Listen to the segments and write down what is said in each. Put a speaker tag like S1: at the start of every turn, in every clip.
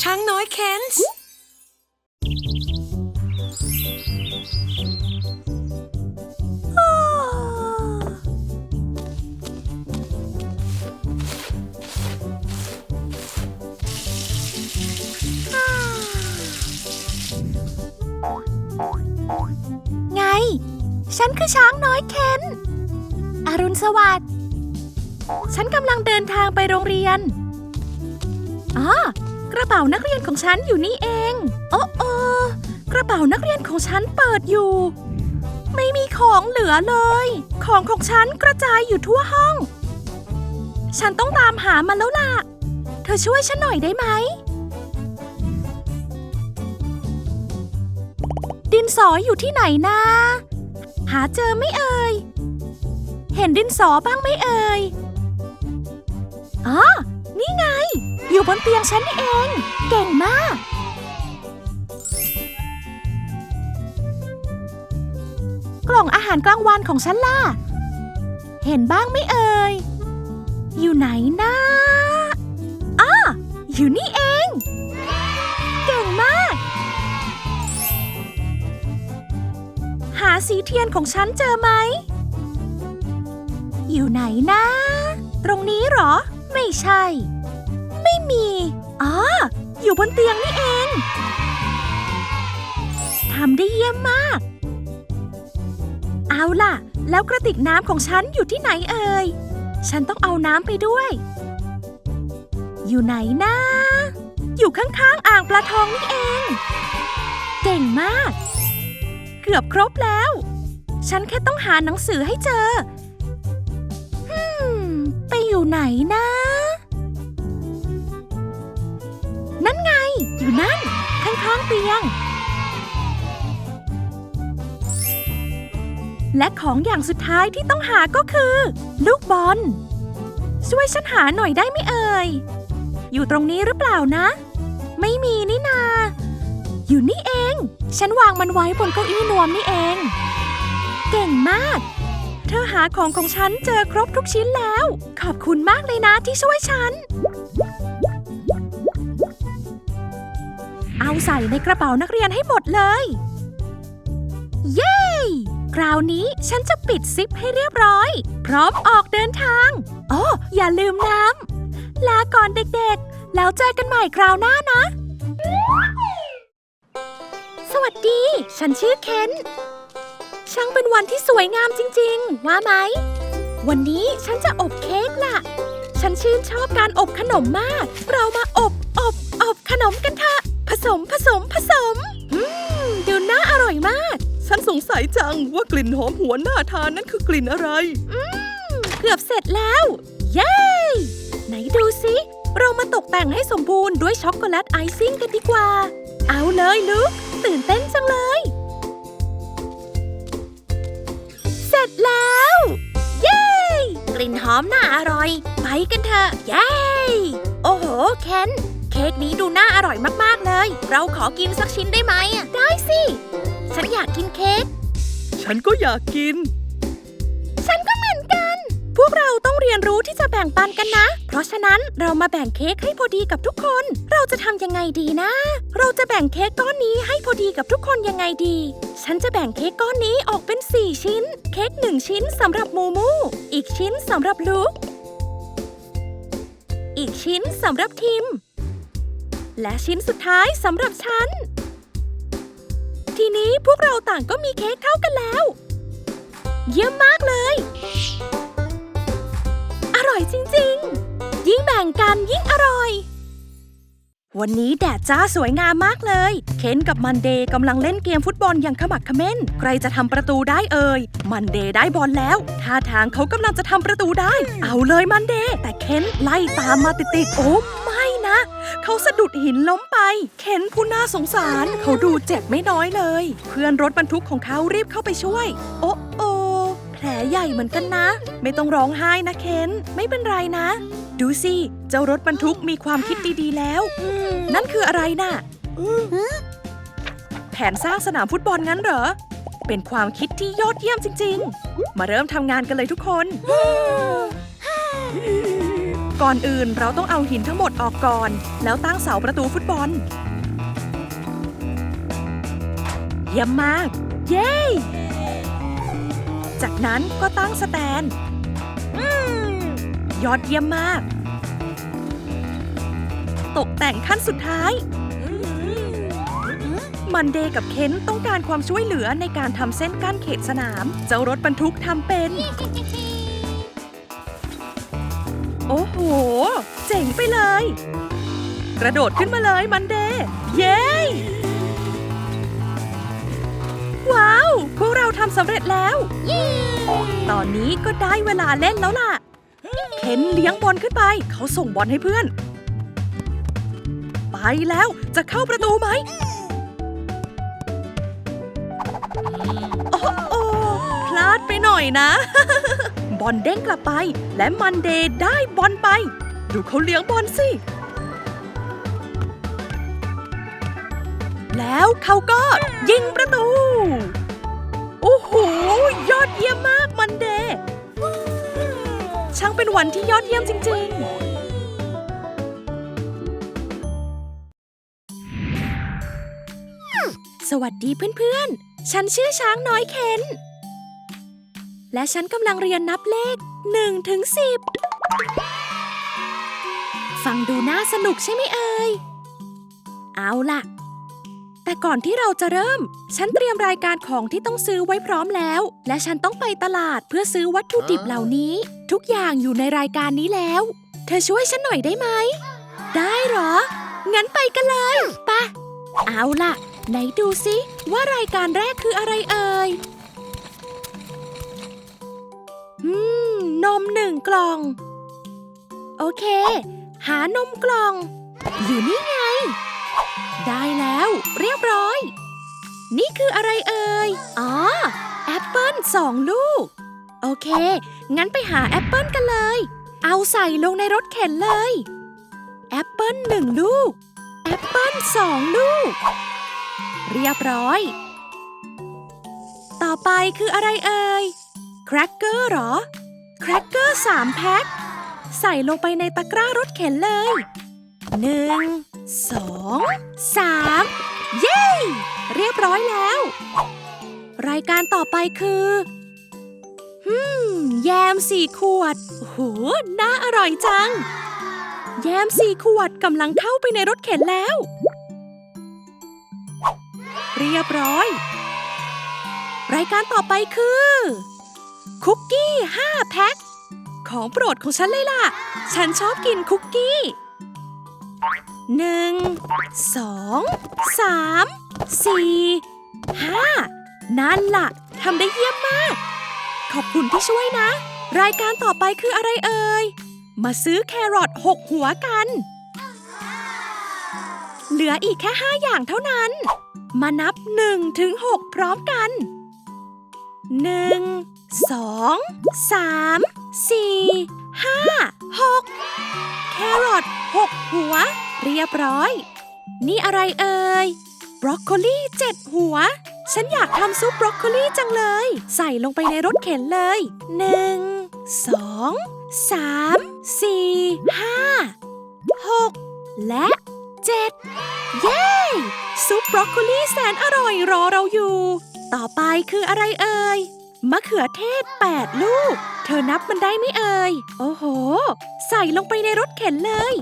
S1: ช้างน้อยเคนส์
S2: ไง ฉันคือช้างน้อยเคนอรุณสวัสดิ์ ฉันกำลังเดินทางไปโรงเรียน อ๋อกระเป๋านักเรียนของฉันอยู่นี่เอง โอ้โอกระเป๋านักเรียนของฉันเปิดอยู่ ไม่มีของเหลือเลย ของของฉันกระจายอยู่ทั่วห้อง ฉันต้องตามหามันแล้วล่ะ เธอช่วยฉันหน่อยได้ไหม ดินสออยู่ที่ไหนนะ หาเจอไม่เอ่ย เห็นดินสอบ้างไหมเอ่ย อ๋อ นี่ไง อยู่บนเตียงฉันนี่เอง เก่งมาก กล่องอาหารกลางวันของฉันล่ะ เห็นบ้างไหมเอ่ย อยู่ไหนนะอ้าอยู่นี่เอง เก่งมาก หาสีเทียนของฉันเจอไหม อยู่ไหนนะ ตรงนี้เหรอ ไม่ใช่ ไม่มีอ๋ออยู่บนเตียงนี่เองทำได้เยี่ยมมาก เอาล่ะ แล้วกระติกน้ำของฉันอยู่ที่ไหนเอ่ย ฉันต้องเอาน้ำไปด้วย อยู่ไหนนะ อยู่ข้างๆอ่างปลาทองนี่เอง เก่งมาก เกือบครบแล้ว ฉันแค่ต้องหาหนังสือให้เจอฮึไปอยู่ไหนนะ นั่นข้างๆเตียง และของอย่างสุดท้ายที่ต้องหาก็คือ ลูกบอล ช่วยฉันหาหน่อยได้ไหมเอ่ย อยู่ตรงนี้หรือเปล่านะ ไม่มีนี่นา อยู่นี่เอง ฉันวางมันไว้บนเก้าอี้นวมนี่เอง เก่งมาก เธอหาของของฉันเจอครบทุกชิ้นแล้ว ขอบคุณมากเลยนะที่ช่วยฉัน เอาใส่ในกระเป๋านักเรียนให้หมดเลย เย้ คราวนี้ฉันจะปิดซิปให้เรียบร้อย พร้อมออกเดินทางอ๋อย่าลืมน้ำ ลาก่อนเด็กๆ แล้วเจอกันใหม่คราวหน้านะ สวัสดี ฉันชื่อเคนช่างเป็นวันที่สวยงามจริงๆ ว่าไหม วันนี้ฉันจะอบเค้กล่ะ ฉันชื่นชอบการอบขนมมาก เรามาอบ อบ อบขนมกันเถอะ สมผสมผสมอืมดูน่าอร่อยมาก
S1: ฉันสงสัยจังว่ากลิ่นหอมหัวหน้าทานนั้นคือกลิ่นอะไร
S2: เกือบเสร็จแล้ว เย้ ไหนดูสิ เรามาตกแต่งให้สมบูรณ์ด้วยช็อกโกแลตไอซิ่งกันดีกว่า เอาเลยลูก ตื่นเต้นจังเลย เสร็จแล้ว เย้ กลิ่นหอมน่าอร่อย ไปกันเถอะ เย้ โอ้โห เคน เค้กนี้ดูน่าอร่อยมากๆเลย เราขอกินสักชิ้นได้ไหมอะได้สิ ฉันอยากกินเค้ก
S1: ฉันก็อยากกิน
S2: ฉันก็เหมือนกัน พวกเราต้องเรียนรู้ที่จะแบ่งปันกันนะ เพราะฉะนั้นเรามาแบ่งเค้กให้พอดีกับทุกคน เราจะทำยังไงดีนะ เราจะแบ่งเค้กก้อนนี้ให้พอดีกับทุกคนยังไงดี ฉันจะแบ่งเค้กก้อนนี้ออกเป็น 4 ชิ้น เค้ก1ชิ้นสำหรับมูมู อีกชิ้นสำหรับลูก อีกชิ้นสำหรับทิม และชิ้นสุดท้ายสำหรับฉัน ทีนี้พวกเราต่างก็มีเค้กเท่ากันแล้ว เยี่ยมมากเลย อร่อยจริงๆ ยิ่งแบ่งกันยิ่งอร่อย วันนี้แดดจ้าสวยงามมากเลย เคนกับมันเดย์กำลังเล่นเกมฟุตบอลอย่างขมักเขม้น ใครจะทำประตูได้เอ่ย มันเดย์ได้บอลแล้วท่าทางเขากำลังจะทำประตูได้ เอาเลยมันเดย์แต่เคนไล่ตามมาติดๆโอ้ม เขาสะดุดหินล้มไปเคนผู้น่าสงสาร เขาดูเจ็บไม่น้อยเลย เพื่อนรถบรรทุกของเขารีบเข้าไปช่วย โอ้โอแผลใหญ่เหมือนกันนะ ไม่ต้องร้องไห้นะเคนไม่เป็นไรนะ ดูสิ เจ้ารถบรรทุกมีความคิดดีๆแล้ว นั่นคืออะไรน่ะแผนสร้างสนามฟุตบอลงั้นเหรอ เป็นความคิดที่ยอดเยี่ยมจริง ๆ มาเริ่มทำงานกันเลยทุกคน ก่อนอื่นเราต้องเอาหินทั้งหมดออกก่อน แล้วตั้งเสาประตูฟุตบอล เยี่ยมมาก เย้ จากนั้นก็ตั้งสแตนอืมยอดเยี่ยมมาก ตกแต่งขั้นสุดท้าย มันเดย์กับเคนต้องการความช่วยเหลือในการทำเส้นกั้นเขตสนาม เจ้ารถบรรทุกทำเป็น อ้โห เจ๋งไปเลย กระโดดขึ้นมาเลยมันเดย์เย้ว้าว พวกเราทำสำเร็จแล้ว ตอนนี้ก็ได้เวลาเล่นแล้วล่ะ เข็นเลี้ยงบอลขึ้นไป เขาส่งบอลให้เพื่อน ไปแล้วจะเข้าประตูไหม โอ้โอพลาดไปหน่อยนะ อลเด้งกลับไป และมันเดย์ได้บอลไป ดูเขาเลี้ยงบอลสิ แล้วเขาก็ยิงประตู โอ้โห ยอดเยี่ยมมากมันเดย์ช่างเป็นวันที่ยอดเยี่ยมจริง ๆสวัสดีเพื่อนๆ ฉันชื่อช้างน้อยเคน และฉันกำลังเรียนนับเลข1ถึง10 ฟังดูน่าสนุกใช่ไหมเอ่ย เอาล่ะ แต่ก่อนที่เราจะเริ่ม ฉันเตรียมรายการของที่ต้องซื้อไว้พร้อมแล้ว และฉันต้องไปตลาดเพื่อซื้อวัตถุดิบเหล่านี้ ทุกอย่างอยู่ในรายการนี้แล้ว เธอช่วยฉันหน่อยได้ไหม ได้เหรอ งั้นไปกันเลยปะเอาล่ะ ไหนดูซิว่ารายการแรกคืออะไรเอ่ย มนมหนึ่งกล่อง โอเค หานมกล่อง อยู่นี่ไง ได้แล้วเรียบร้อย นี่คืออะไรเอ่ย อ๋อ แอปเปิลสองลูก โอเค งั้นไปหาแอปเปิลกันเลย เอาใส่ลงในรถเข็นเลย แอปเปิลหนึ่งลูก แอปเปิลสองลูก เรียบร้อย ต่อไปคืออะไรเอ่ย แครกเกอร์หรอ แครกเกอร์สามแพ็คใส่ลงไปในตะกร้ารถเข็นเลยหนึ่งสองสามเย้ เรียบร้อยแล้ว รายการต่อไปคือฮึมแยมสี่ขวดโหน่าอร่อยจัง แยมสี่ขวดกำลังเข้าไปในรถเข็นแล้ว เรียบร้อย รายการต่อไปคือ คุกกี้ 5 แพ็ค ของโปรดของฉันเลยล่ะ ฉันชอบกินคุกกี้หนึ่งสองสามสี่ห้านั่นล่ะทำได้เยี่ยมมาก ขอบคุณที่ช่วยนะ รายการต่อไปคืออะไรเอ่ย มาซื้อแครอทหกหัวกัน เหลืออีกแค่ห้าอย่างเท่านั้น มานับหนึ่งถึงหกพร้อมกันหนึ่ง สองสามสี่ห้าหกแครอทหกหัว เรียบร้อย นี่อะไรเอ่ยบรอกโคลีเจ็ดหัว ฉันอยากทำซุปบรอกโคลีจังเลย ใส่ลงไปในรถเข็นเลยหนึ่งสองสามสี่ห้าหกและเจ็ดเย้ ซุปบรอกโคลีแสนอร่อยรอเราอยู่ ต่อไปคืออะไรเอ่ย มะเขือเทศ 8 ลูก เธอนับมันได้ไหมเอ่ย โอ้โห ใส่ลงไปในรถเข็นเลย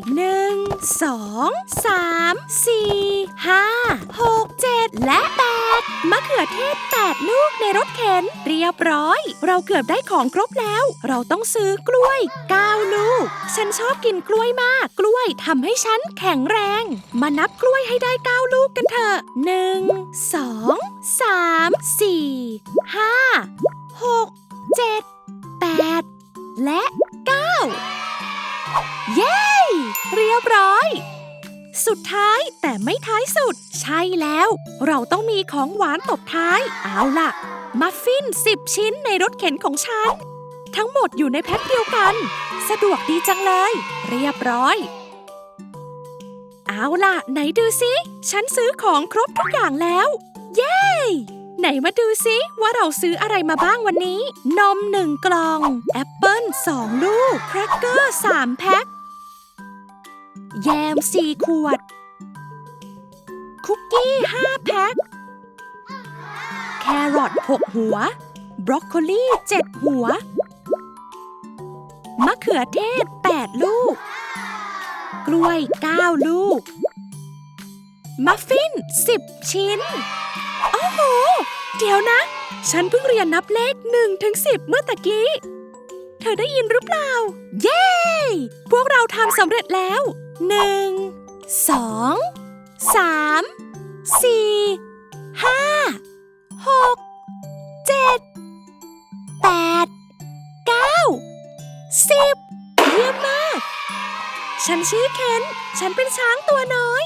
S2: 1 2 3 4 5 6 7 และ 8 มะเขือเทศ 8 ลูกในรถเข็น เรียบร้อย เราเกือบได้ของครบแล้ว เราต้องซื้อกล้วย 9 ลูก ฉันชอบกินกล้วยมาก กล้วยทำให้ฉันแข็งแรง มานับกล้วยให้ได้ 9 ลูกกันเถอะ 1 2 3 4 5 หกเจ็ดแปดและเก้าเย้ เรียบร้อย สุดท้ายแต่ไม่ท้ายสุด ใช่แล้ว เราต้องมีของหวานตบท้าย เอาล่ะ มัฟฟิน10ชิ้นในรถเข็นของฉัน ทั้งหมดอยู่ในแพ็คเดียวกัน สะดวกดีจังเลย เรียบร้อยเอาล่ะ ไหนดูสิ ฉันซื้อของครบทุกอย่างแล้ว เย้ ไหนมาดูซิว่าเราซื้ออะไรมาบ้างวันนี้ นมหนึ่งกล่อง แอปเปิ้ลสองลูก แครกเกอร์สามแพ็ค แยมสี่ขวด คุกกี้ห้าแพ็ค แครอทหกหัว บรอกโคลีเจ็ดหัว มะเขือเทศแปดลูก กล้วยเก้าลูก มัฟฟินสิบชิ้น โอ้โห เดี๋ยวนะ ฉันเพิ่งเรียนนับเลข1ถึง10เมื่อตะกี้ เธอได้ยินหรือเปล่า เย้ พวกเราทำสำเร็จแล้ว1 2 3 4 5 6 7 8 9 10เยี่ยมมาก ฉันชื่อเคน ฉันเป็นช้างตัวน้อย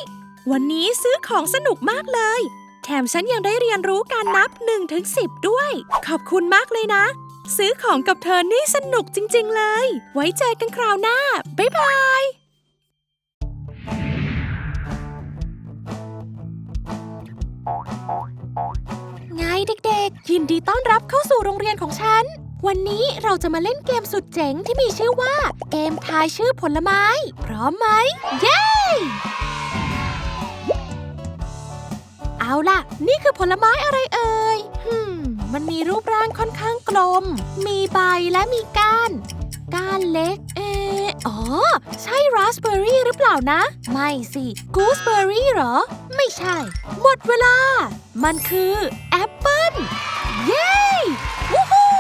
S2: วันนี้ซื้อของสนุกมากเลย แถมฉันยังได้เรียนรู้การนับ1ถึง10 ด้วย ขอบคุณมากเลยนะ ซื้อของกับเธอนี่สนุกจริง ๆ เลย ไว้เจอกันคราวหน้า บ๊ายบายไงเด็กๆ ยินดีต้อนรับเข้าสู่โรงเรียนของฉัน วันนี้เราจะมาเล่นเกมสุดเจ๋งที่มีชื่อว่า เกมทายชื่อผลไม้ พร้อมไหม เย้ เอาล่ะ นี่คือผลไม้อะไรเอ่ยฮึมมันมีรูปร่างค่อนข้างกลม มีใบและมีก้าน ก้านเล็ก เอออ๋อ ใช่ราสเบอร์รี่หรือเปล่านะ ไม่สิ กูสเบอร์รี่เหรอ ไม่ใช่ หมดเวลา มันคือแอปเปิ้ล เย้วู้ฮู้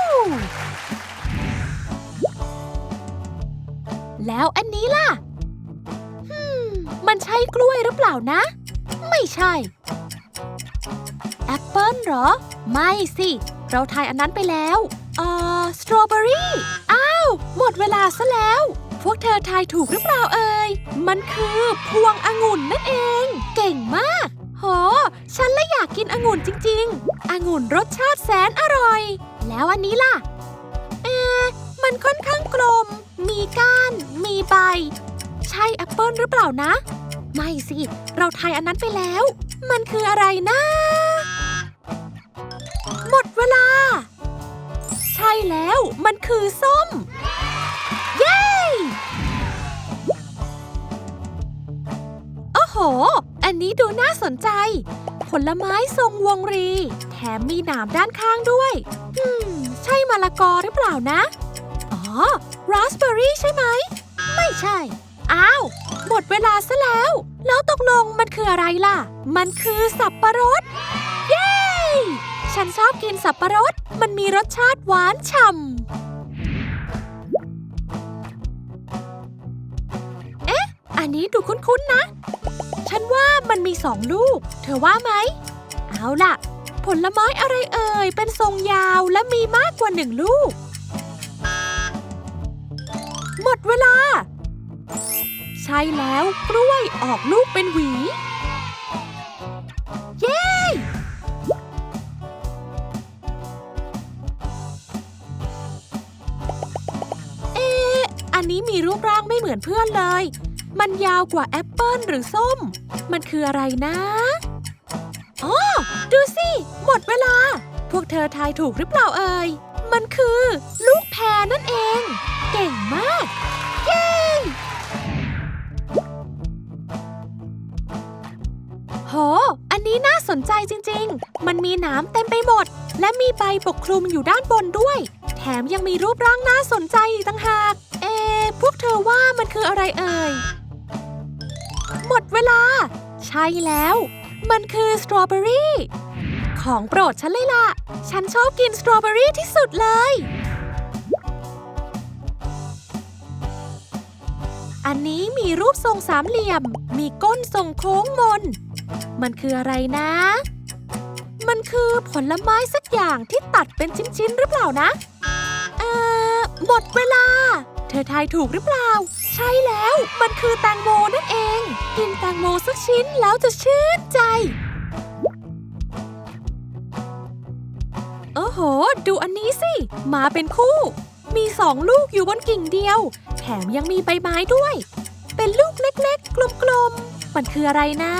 S2: แล้วอันนี้ล่ะฮึมมันใช่กล้วยหรือเปล่านะ ไม่ใช่ แอปเปิลเหรอ ไม่สิ เราทายอันนั้นไปแล้วเอ่อสตรอเบอรี่ อ้าว หมดเวลาซะแล้ว พวกเธอทายถูกหรือเปล่าเอ่ย มันคือพวงองุ่นนั่นเอง เก่งมาก โห ฉันละอยากกินองุ่นจริง ๆ องุ่นรสชาติแสนอร่อย แล้วอันนี้ล่ะ เอะมันค่อนข้างกลม มีก้าน มีใบ ใช่แอปเปิลหรือเปล่านะ ไม่สิ เราทายอันนั้นไปแล้ว มันคืออะไรนะห แล้ว มันคือส้ม เย้โอ้โห อันนี้ดูน่าสนใจ ผลไม้ทรงวงรี แถมมีหนามด้านข้างด้วย อืม ใช่มะละกอหรือเปล่านะ อ๋อ ราสเบอร์รี่ใช่ไหม ไม่ใช่ อ้าว หมดเวลาซะแล้ว แล้วตกลงมันคืออะไรล่ะ มันคือสับปะรด เย้ ฉันชอบกินสับปะรด มันมีรสชาติหวานฉ่ำ เอ๊ะ อันนี้ดูคุ้นๆนะ ฉันว่ามันมีสองลูก เธอว่าไหม เอาล่ะ ผลไม้อะไรเอ่ย เป็นทรงยาวและมีมากกว่าหนึ่งลูก หมดเวลา ใช่แล้วกล้วยออกลูกเป็นหวี มีรูปร่างไม่เหมือนเพื่อนเลย มันยาวกว่าแอปเปิลหรือส้ม มันคืออะไรนะอ๋อดูสิ หมดเวลา พวกเธอทายถูกหรือเปล่าเอ่ย มันคือ ลูกแพรนั่นเอง เก่งมาก เย้โห อันนี้น่าสนใจจริง ๆ มันมีหนามเต็มไปหมด และมีใบปกคลุมอยู่ด้านบนด้วย แถมยังมีรูปร่างน่าสนใจอีกต่างหาก พวกเธอว่ามันคืออะไรเอ่ย หมดเวลา ใช่แล้ว มันคือสตรอเบอรี่ ของโปรดฉันเลยล่ะ ฉันชอบกินสตรอเบอรี่ที่สุดเลย อันนี้มีรูปทรงสามเหลี่ยม มีก้นทรงโค้งมน มันคืออะไรนะ มันคือผลไม้สักอย่างที่ตัดเป็นชิ้นๆหรือเปล่านะ เอ่อ หมดเวลา เธอทายถูกหรือเปล่า ใช่แล้วมันคือแตงโมนั่นเอง กินแตงโมสักชิ้นแล้วจะชื่นใจ โอ้โห ดูอันนี้สิ มาเป็นคู่ มีสองลูกอยู่บนกิ่งเดียว แถมยังมีใบไม้ด้วย เป็นลูกเล็กๆ กลมๆ มันคืออะไรนะ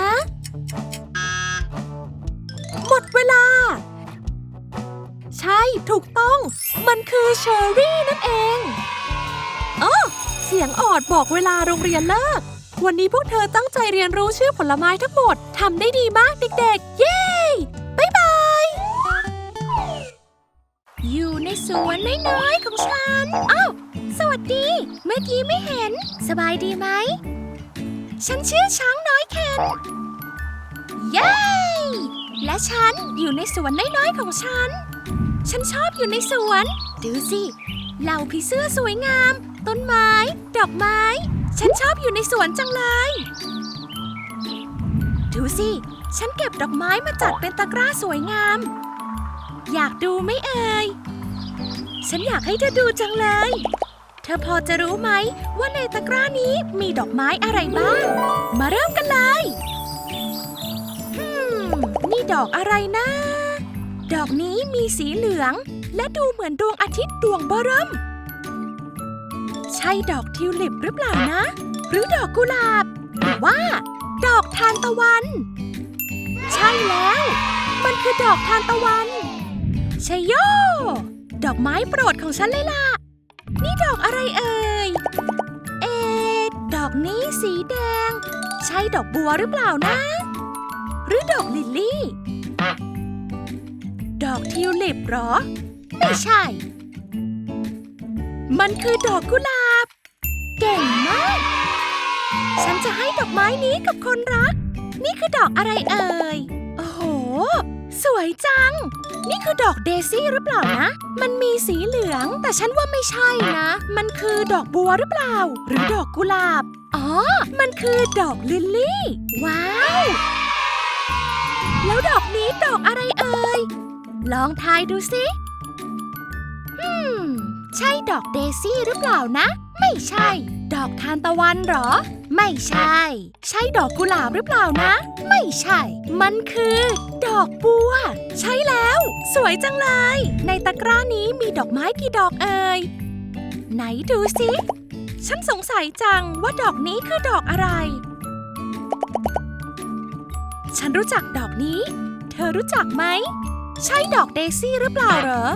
S2: หมดเวลา ใช่ถูกต้อง มันคือเชอร์รี่นั่นเอง สียงออดบอกเวลาโรงเรียนเลิก วันนี้พวกเธอตั้งใจเรียนรู้ชื่อผลไม้ทั้งหมด ทำได้ดีมากเด็กๆ เย้บ๊ายบาย อยู่ในสวนน้อยๆของฉัน อ้าว สวัสดี เมื่อกี้ไม่เห็น สบายดีไหม ฉันชื่อช้างน้อยเคนเย้ และฉันอยู่ในสวนน้อยๆของฉัน ฉันชอบอยู่ในสวน ดูสิ เหล่าผีเสื้อสวยงาม ต้นไม้ ดอกไม้ ฉันชอบอยู่ในสวนจังเลย ดูสิ ฉันเก็บดอกไม้มาจัดเป็นตะกร้าสวยงาม อยากดูไหมเอ่ย ฉันอยากให้เธอดูจังเลย เธอพอจะรู้ไหมว่าในตะกร้านี้มีดอกไม้อะไรบ้าง มาเริ่มกันเลยฮึมนี่ดอกอะไรนะ ดอกนี้มีสีเหลือง และดูเหมือนดวงอาทิตย์ดวงเบอเริ่ม ใช่ดอกทิวลิปหรือเปล่านะ หรือดอกกุหลาบ หรือว่า ดอกทานตะวัน ใช่แล้ว มันคือดอกทานตะวันชยโย ดอกไม้โปรดของฉันเลยล่ะ นี่ดอกอะไรเอ่ย เอ ดอกนี้สีแดง ใช่ดอกบัวหรือเปล่านะ หรือดอกลิลลี่ ดอกทิวลิปหรอ ไม่ใช่ มันคือดอกกุหลาบ ก่งมาก ฉันจะให้ดอกไม้นี้กับคนรัก นี่คือดอกอะไรเอ่ย โอ้โห สวยจัง นี่คือดอกเดซี่หรือเปล่านะ มันมีสีเหลือง แต่ฉันว่าไม่ใช่นะ มันคือดอกบัวหรือเปล่า หรือดอกกุหลาบ อ๋อ มันคือดอกลิลลี่ ว้าว แล้วดอกนี้ดอกอะไรเอ่ย ลองทายดูสิอืมใช่ดอกเดซี่หรือเปล่านะ ไม่ใช่ ดอกทานตะวันหรอ ไม่ใช่ ใช่ดอกกุหลาบหรือเปล่านะ ไม่ใช่ มันคือ ดอกบัว ใช่แล้ว สวยจังเลย ในตะกร้านี้มีดอกไม้กี่ดอกเอ่ย ไหนดูสิ ฉันสงสัยจังว่าดอกนี้คือดอกอะไร ฉันรู้จักดอกนี้ เธอรู้จักไหม ใช่ดอกเดซี่หรือเปล่าเหรอ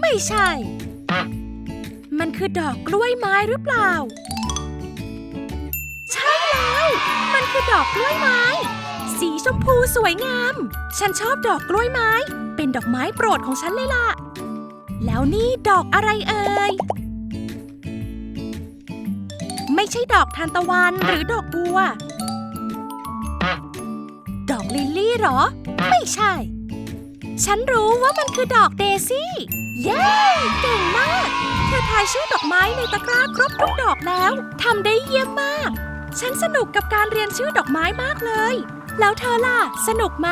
S2: ไม่ใช่ มันคือดอกกล้วยไม้หรือเปล่า ใช่แล้ว มันคือดอกกล้วยไม้ สีชมพูสวยงาม ฉันชอบดอกกล้วยไม้ เป็นดอกไม้โปรดของฉันเลยล่ะ แล้วนี่ดอกอะไรเอ่ย ไม่ใช่ดอกทานตะวันหรือดอกบัว ดอกลิลลี่หรอ ไม่ใช่ ฉันรู้ว่ามันคือดอกเดซี่ เย้ เก่งมาก เธอทายชื่อดอกไม้ในตะกร้าครบทุกดอกแล้ว ทำได้เยี่ยมมาก ฉันสนุกกับการเรียนชื่อดอกไม้มากเลย แล้วเธอล่ะ สนุกไหม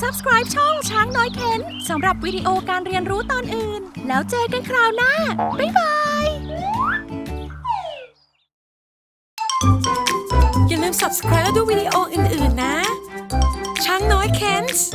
S2: Subscribe ช่องช้างน้อยเคนสำหรับวิดีโอการเรียนรู้ตอนอื่น แล้วเจอกันคราวหน้า บ๊ายบาย
S3: อย่าลืม subscribe และดูวิดีโออื่น ๆ นะ ช้างน้อยเคนส์